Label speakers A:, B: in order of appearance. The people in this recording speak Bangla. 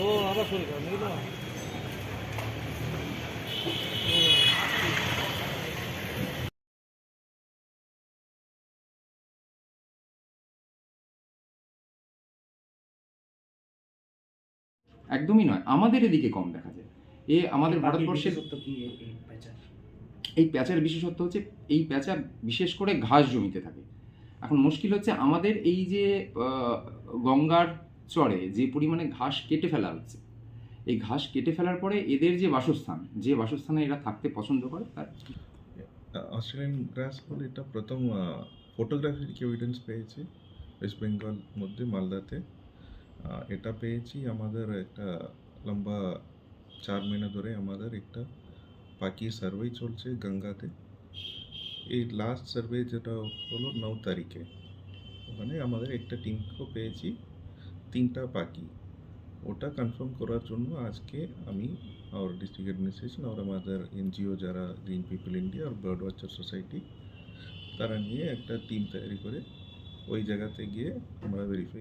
A: বাবার শরীর খারাপ নাকি
B: একদমই নয় আমাদের এদিকে কম দেখা যায়। এ আমাদের ভারতবর্ষের
C: এই এই প্যাঁচার?
B: এই প্যাঁচার বিশেষত্ব হচ্ছে এই প্যাঁচা বিশেষ করে ঘাস জমিতে থাকে। এখন মুশকিল হচ্ছে আমাদের এই যে আহ, গঙ্গার চরে যে পরিমাণে ঘাস কেটে ফেলা হচ্ছে। এই ঘাস কেটে ফেলার পরে এদের যে বাসস্থান, যে বাসস্থানে এরা থাকতে পছন্দ করে, তার
D: অস্ট্রেলিয়ান গ্রাস বলে এটা প্রথম ফটোগ্রাফিক এভিডেন্স পেয়েছি ওয়েস্ট বেঙ্গল মধ্যে, মালদাতে। এটা পেয়েছি আমাদের একটা লম্বা চার মহিনা ধরে আমাদের একটা পাখি সার্ভে চলছে গঙ্গাতে। এই লাস্ট সার্ভে যেটা হলো ন তারিখে। ওখানে আমাদের একটা টিমকেও পেয়েছি। তিনটা বাকি। ওটা কনফার্ম করার জন্য আজকে আমি আর ডিস্ট্রিক্ট অ্যাডমিনিস্ট্রেশন আর আমাদের এনজিও যারা গ্রিন পিপল ইন্ডিয়া আর বার্ড ওয়াচার সোসাইটি তারা নিয়ে একটা টিম তৈরি করে ওই জায়গাতে গিয়ে আমরা ভেরিফাই